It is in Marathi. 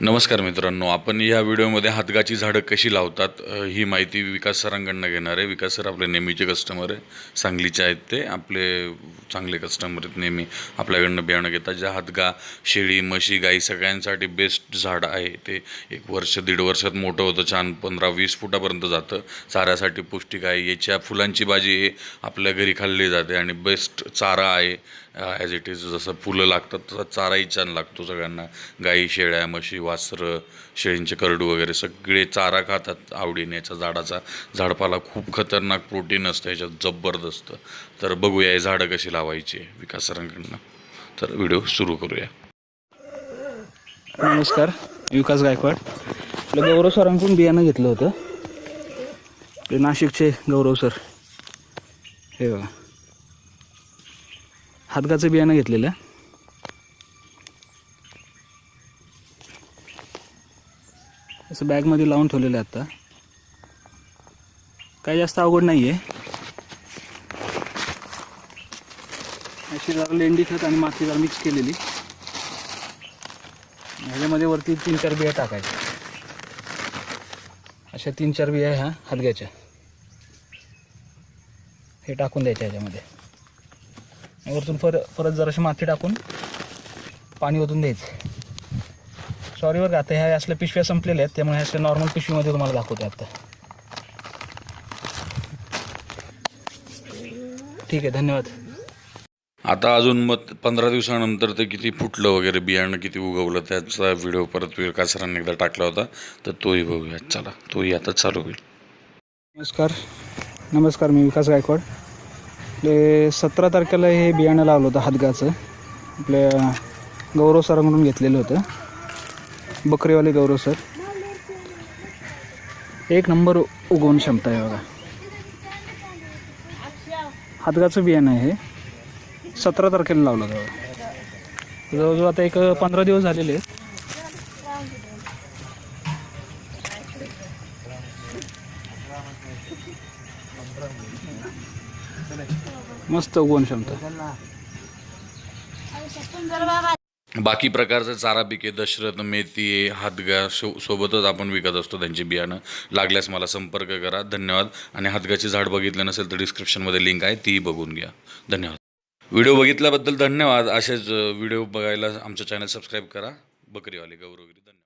नमस्कार मित्रांनो आपण या व्हिडिओमध्ये हातगाची झाडं कशी लावतात ही माहिती विकास सरांकडनं घेणार आहे. विकास सर आपले नेहमीचे कस्टमर आहे. सांगलीचे आहेत ते. आपले चांगले कस्टमर आहेत नेहमी. आपल्याकडनं बियाणं घेतात. ज्या हातगा शेळी म्हशी गाई सगळ्यांसाठी बेस्ट झाड आहे ते. एक वर्ष दीड वर्षात मोठं होतं छान. पंधरा वीस फुटापर्यंत जातं. चाऱ्यासाठी पौष्टिक आहे. याच्या फुलांची भाजी हे आपल्या घरी खाल्ली जाते आणि बेस्ट चारा आहे. ॲज इट इज जसं फुलं लागतात तसा चाराही छान लागतो सगळ्यांना. गाई शेळ्या म्हशी वासरं शेळींचे करडू वगैरे सगळे चारा खातात आवडीने याच्या झाडाचा. झाडपाला खूप खतरनाक प्रोटीन असतं याच्यात जबरदस्त. तर बघूया हे झाडं कशी लावायची विकास सरांकडनं तर व्हिडिओ सुरू करूया. नमस्कार विकास गायकवाड. आपलं गौरव सरांकडून बियाणं घेतलं होतं. आपले नाशिकचे गौरव सर. हे बघा. हातगाचं बियाणं घेतलेलं. असं बॅगमध्ये लावून ठेवलेलं आहे आत्ता काही जास्त अवघड नाही आहे अशी जरा लेंडी खत आणि माती जरा मिक्स केलेली. ह्याच्यामध्ये वरती तीन चार बिया टाकायच्या. अशा तीन चार बिया ह्या हलग्याच्या. हे टाकून द्यायच्या ह्याच्यामध्ये. वरतून पर परत जराशी माती टाकून पाणी ओतून द्यायचं. सॉरी बरं का आता ह्या असल्या पिशव्या संपलेल्या आहेत. त्यामुळे ह्या नॉर्मल पिशवीमध्ये तुम्हाला दाखवते आता. ठीक आहे धन्यवाद. आता अजून मग पंधरा दिवसानंतर ते किती फुटलं वगैरे बियाणं किती उगवलं त्याचा व्हिडिओ परत विकास सरांनी एकदा टाकला होता. तर तोही बघूया. चला तोही आता चालू होईल. नमस्कार. नमस्कार मी विकास गायकवाड. आपले सतरा तारखेला हे बियाणं लावलं होतं हातगाचं. आपल्या गौरव सरांकडून घेतलेलं होतं. बकरीवाले गौरव सर. एक नंबर उगवून क्षमता आहे बघा. हातगाचं बियाणं आहे हे. सतरा तारखेला लावलं जवळ जवळजवळ आता एक पंधरा दिवस झालेले आहेत. मस्त उगवण क्षमता. बाकी प्रकारचं चारा पिके दशरथ मेथी हातगा सो सोबतच आपण विकत असतो त्यांची बियाणं. लागल्यास मला संपर्क करा. धन्यवाद. आणि हातगाची झाड बघितलं नसेल तर डिस्क्रिप्शनमध्ये लिंक आहे तीही बघून घ्या. धन्यवाद. व्हिडिओ बघितल्याबद्दल धन्यवाद. असेच व्हिडिओ बघायला आमचं चॅनल सबस्क्राईब करा. बकरीवाले गौरवगिरी धन्यवाद.